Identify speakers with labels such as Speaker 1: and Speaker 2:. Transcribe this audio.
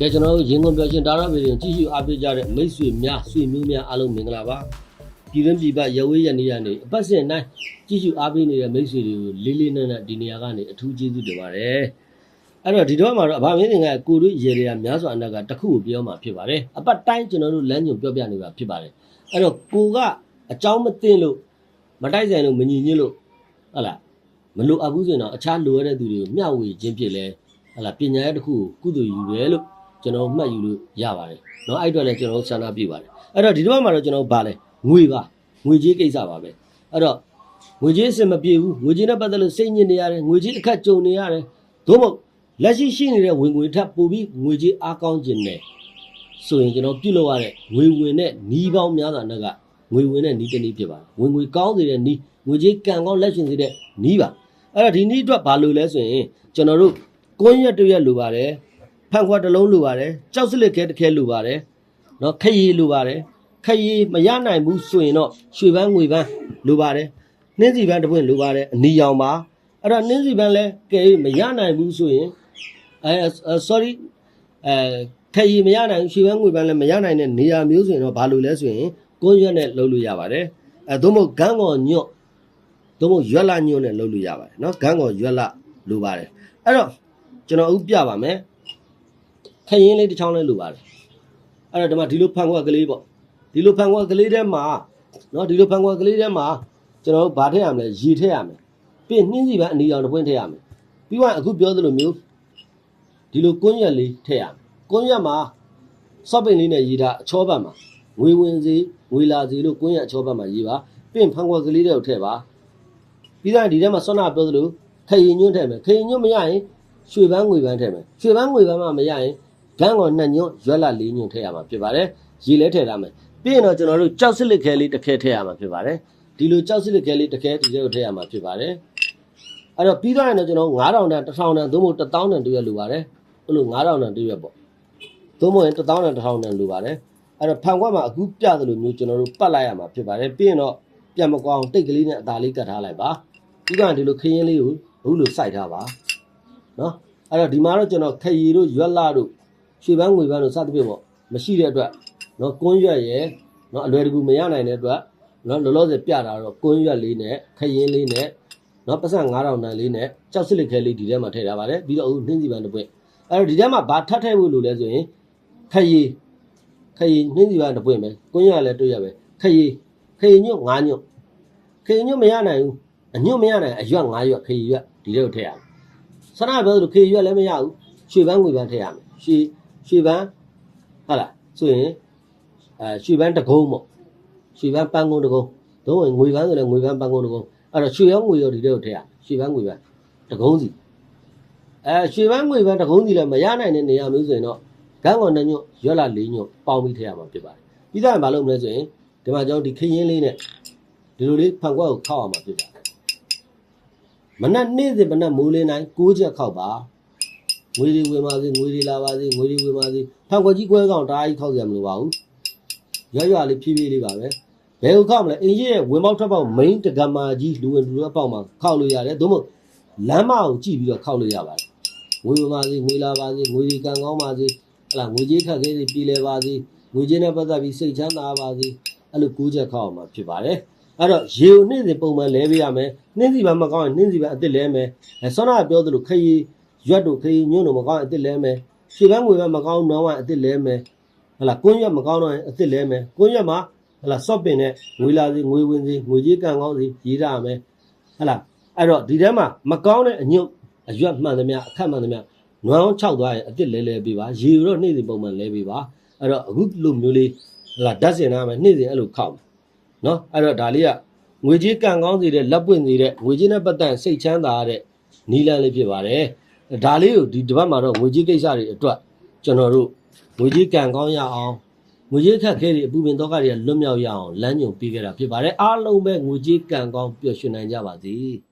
Speaker 1: ကဲကျွန်တော်တို့ရင်းကုန်ပြောရှင်ဒါရဗီဒီယိုကြည့်ရှုအားပေးကြတဲ့မိတ်ဆွေများဆွေမျိုးများအားလုံးမင်္ဂလာပါပြည်တွင်းပြည်ပရဝေးရနေရနေအပတ်စဉ်တိုင်းကြည့်ရှုအားပေးနေတဲ့မိတ်ဆွေတွေကိုလေးလေးနက်နက်ဒီနေရာကနေအထူးကျေးဇူးတင်ပါတယ်အဲ့တော့ဒီတော့မှာတော့အဘမင်းငယ်ကကိုတို့ရေတွေကများစွာအနက်ကတစ်ခုကိုပြောမှာဖြစ်ပါတယ်အပတ်တိုင်းကျွန်တော်တို့လမ်းညွန်ပြောပြနေတာဖြစ်ပါတယ်အဲ့တော့ကိုကအကြောင်းမသိလို့မတိုက်ဆိုင်လို့မညီညွတ်လို့ဟုတ်လားမလိုအပ်ဘူးဆိုရင်တော့အခြားလိုရတဲ့သူတွေကိုမျှဝေခြင်းဖြစ်လဲဟုတ်လားပညာရဲ့တစ်ခုကိုကုသိုလ်ယူရဲလို့ ကျွန်တော်မှတ်ယူလို့ရပါတယ်เนาะအဲ့အတွက်လည်းကျွန်တော်ဆန္ဒပြပါတယ်အဲ့တော့ဒီတစ်ပတ်မှာတော့ကျွန်တော်ဗာလဲငွေပါငွေကြေးကိစ္စပါပဲအဲ့တော့ငွေကြေးအစင်မပြေဘူးငွေကြေးနဲ့ပတ်သက်လို့စိတ်ညစ်နေရတယ်ငွေကြေးအခက်ကြုံနေရတယ်သို့မဟုတ်လက်ရှိရှိနေတဲ့ဝင်ငွေထပ်ပို့ပြီးငွေကြေးအားကောင်းခြင်းနဲ့ဆိုရင်ကျွန်တော်ပြုလုပ်ရတဲ့ငွေဝင်တဲ့နီးပေါင်းများစွာနဲ့ကငွေဝင်တဲ့နီးတစ်နည်းဖြစ်ပါတယ်ဝင်ငွေကောင်းစေတဲ့နီးငွေကြေးကံကောင်းလက်ရှင်စေတဲ့နီးပါအဲ့တော့ဒီနီးအတွက်ဘာလို့လဲဆိုရင်ကျွန်တော်တို့ကွန်းရက်တစ်ရက်လိုပါတယ် ဖန်ခွက်တစ်လုံးလိုပါတယ်ကြောက်စလစ်ခဲတစ်ခဲလိုပါတယ်နော်ခရီးလိုပါတယ်ခရီးမရနိုင်ဘူးဆိုရင်တော့ရွှေပန်းငွေပန်းလိုပါတယ်နှင်းစီပန်းတစ်ပွင့်လိုပါတယ်အနီရောင်ပါအဲ့တော့နှင်းစီပန်းလဲကဲမရနိုင်ဘူးဆိုရင်အဲ sorry အဲခရီးမရနိုင်ရွှေပန်းငွေပန်းလဲမရနိုင်တဲ့နေရာမျိုးဆိုရင်တော့ဘာလိုလဲဆိုရင်ကွန်ရွက်နဲ့လှုပ်လို့ရပါတယ်အဲသို့မဟုတ်ဂန်းကောညွတ်သို့မဟုတ်ရွက်လာညွတ်နဲ့လှုပ်လို့ရပါတယ်နော်ဂန်းကောရွက်လာလိုပါတယ်အဲ့တော့ကျွန်တော်အခုပြပါမယ် ခရင်လေးတစ်ချောင်းလေးလိုပါတယ်အဲ့တော့ဒီမှာဒီလိုဖန်ခွက်ကလေးပေါ့ဒီလိုဖန်ခွက်ကလေးထဲမှာနော်ဒီလိုဖန်ခွက်ကလေးထဲမှာကျွန်တော်တို့ဘာထည့်ရမလဲရေထည့်ရမယ်ပြီးနှင်းစီပန်းအနီရောင်တစ်ပွင့်ထည့်ရမယ်ပြီးတော့အခုပြောသလိုမျိုးဒီလိုကွန်းရက်လေးထည့်ရမယ်ကွန်းရက်မှာစော့ပိန်လေးနဲ့ရေးထားအချောပတ်မှာငွေဝင်စီငွေလာစီလို့ကွန်းရက်အချောပတ်မှာရေးပါပြီးဖန်ခွက်ကလေးတွေကိုထည့်ပါပြီးတော့ဒီထဲမှာဆွမ်းနာပြောသလိုခရင်ညွန့်ထည့်မယ်ခရင်ညွန့်မရရင်ရွှေပန်းငွေပန်းထည့်မယ်ရွှေပန်းငွေပန်းမှမရရင် ဂန်းကောနှစ်ညွန့်ရွက်လာလေးညွန့်ထည့်ရမှာဖြစ်ပါတယ်ရေလဲထည့်ထားမယ်ပြီးရင်တော့ကျွန်တော်တို့ကြောက်စလစ်ခဲလေးတစ်ခဲထည့်ရမှာဖြစ်ပါတယ်ဒီလိုကြောက်စလစ်ခဲလေးတစ်ခဲဒီထဲကိုထည့်ရမှာဖြစ်ပါတယ်အဲ့တော့ပြီးတော့ရင်တော့ကျွန်တော်9000တန်1000တန်သို့မဟုတ်1000တန်တရွက်လိုပါတယ်အဲ့လို9000တန်တရွက်ပေါ့သို့မဟုတ်ရင်1000တန်1000တန်လိုပါတယ်အဲ့တော့ဖန်ခွက်မှာအခုပြသလိုမျိုးကျွန်တော်တို့ပတ်လိုက်ရမှာဖြစ်ပါတယ်ပြီးရင်တော့ပြန်မကွာအောင်တိတ်ကလေးနဲ့အသားလေးကတ်ထားလိုက်ပါပြီးတော့ဒီလိုခရင်လေးကိုဘူးလိုစိုက်ထားပါနော်အဲ့တော့ဒီမှာတော့ကျွန်တော်ခရီတို့ရွက်လာတို့ ရွှေပန်းငွေပန်းတို့စသဖြင့်ပေါ့မရှိတဲ့အတွက်နော်ကွန်းရွက်ရယ်နော်အလွယ်တကူမရနိုင်တဲ့အတွက်နော်လောလောဆယ်ပြတာတော့ကွန်းရွက်လေးနဲ့ခရင်လေးနဲ့နော်ပတ်စံ9000တန်လေးနဲ့ကြောက်စစ်လက်ခဲလေးဒီထဲမှာထည့်ထားပါတယ်ပြီးတော့အခုနှင်းစီပန်းတစ်ပွင့်အဲ့တော့ဒီထဲမှာဘာထပ်ထည့်ဖို့လိုလဲဆိုရင်ခရီခရီနှင်းစီပန်းတစ်ပွင့်ပဲကွန်းရွက်လည်းတွေ့ရပဲခရီခရီညွတ်9ညွတ်ခရီညွတ်မရနိုင်ဘူးအညွတ်မရနိုင်အရွက်9ရွက်ခရီရွက်ဒီထဲကိုထည့်ရအောင်ဆရာပြောသလိုခရီရွက်လည်းမရဘူးရွှေပန်းငွေပန်းထည့်ရမယ်ရွှေ ရွှေပန်းဟုတ်လားဆိုရင်အဲရွှေပန်းတကုံးပေါ့ရွှေပန်းပန်းကုန်းတကုံးတော့ဝင်ငွေပန်းဆိုလည်းငွေပန်းပန်းကုန်းတကုံးအဲ့တော့ရွှေရောငွေရောဒီတဲ့ကိုထည့်ရရွှေပန်းငွေပန်းတကုံးစီအဲရွှေပန်းငွေပန်းတကုံးစီလည်းမရနိုင်တဲ့နေရာမျိုးဆိုရင်တော့ဂန်းကောင်နှစ်ညွတ်ရွက်လာလေးညွတ်ပေါင်းပြီးထည့်ရမှာဖြစ်ပါတယ်ပြီးသားရင်မလုပ်မလဲဆိုရင်ဒီမှာကျွန်တော်ဒီခရင်လေးနဲ့ဒီလိုလေးဖန်ခွက်ကိုခောက်အောင်မှာဖြစ်ပါတယ်မနက်နေ့စဉ်မနက်မိုးလင်းတိုင်း6ချက်ခောက်ပါ ငွေတွေဝင်ပါစေငွေတွေလာပါစေငွေတွေဝင်ပါစေဖန်ခွက်ကြီးကွဲကောင်တအားကြီးခောက်ကြမလို့ပါဘူးရွရွလေးဖြည်းဖြည်းလေးပါပဲဘယ်ကိုခောက်မလဲအင်ကြီးရဲ့ဝင်ပေါက်ထွက်ပေါက် main တကမာကြီးလူဝင်လူထွက်ပေါက်မှာခောက်လို့ရတယ်သို့မဟုတ်လမ်းမကိုကြည့်ပြီးတော့ခောက်လို့ရပါတယ်ငွေဝင်ပါစေငွေလာပါစေငွေတွေကံကောင်းပါစေဟလာငွေကြီးခက်ခဲတွေပြည်လဲပါစေငွေကြီးနဲ့ပတ်သက်ပြီးစိတ်ချမ်းသာပါစေအဲ့လိုကူးချက်ခောက်အောင်မှာဖြစ်ပါတယ်အဲ့တော့ရေကိုနေ့စဉ်ပုံမှန်လဲပေးရမယ်နှင်းစီပန်းမကောင်းရင်နှင်းစီပန်းအစ်စ်လဲမယ်အဲဆောနာကပြောသလိုခရီး ရွက်တို့ခရီးညွန့်တို့မကောင်းရင်အစ်စ်လဲမယ်ရွှေပန်းငွေပန်းမကောင်းတော့ရင်အစ်စ်လဲမယ်ဟလာကွန်းရွက်မကောင်းတော့ရင်အစ်စ်လဲမယ်ကွန်းရွက်မှာဟလာစော့ပင်နဲ့ငွေလာစီငွေဝင်စီငွေကြီးကံကောင်းစီရေးရမယ်ဟလာအဲ့တော့ဒီထဲမှာမကောင်းတဲ့အညွန့်အရွက်မှန်သမျှအခက်မှန်သမျှနွမ်းအောင်ခြောက်သွားရင်အစ်စ်လဲလဲပေးပါရေတော့နေ့စဉ်ပုံမှန်လဲပေးပါအဲ့တော့အခုလိုမျိုးလေးဟလာဓာတ်စင်ထားမယ်နေ့စဉ်အဲ့လိုခောက်မယ်နော်အဲ့တော့ဒါလေးကငွေကြီးကံကောင်းစီတဲ့လက်ပွင့်စီတဲ့ငွေကြီးနဲ့ပတ်သက်စိတ်ချမ်းသာရတဲ့နီလန်းလေးဖြစ်ပါတယ် ဒါလေးကိုဒီတစ်ပတ်မှာတော့ငွေကြေးကိစ္စတွေအတွက်ကျွန်တော်တို့ငွေကြေးကံကောင်းရအောင်ငွေကြေးခက်ခဲတွေအပူပင်တော့ကတွေကလွတ်မြောက်ရအောင်လမ်းညွန်ပေးခဲ့တာဖြစ်ပါတယ်အားလုံးပဲငွေကြေးကံကောင်းပျော်ရွှင်နိုင်ကြပါစေ။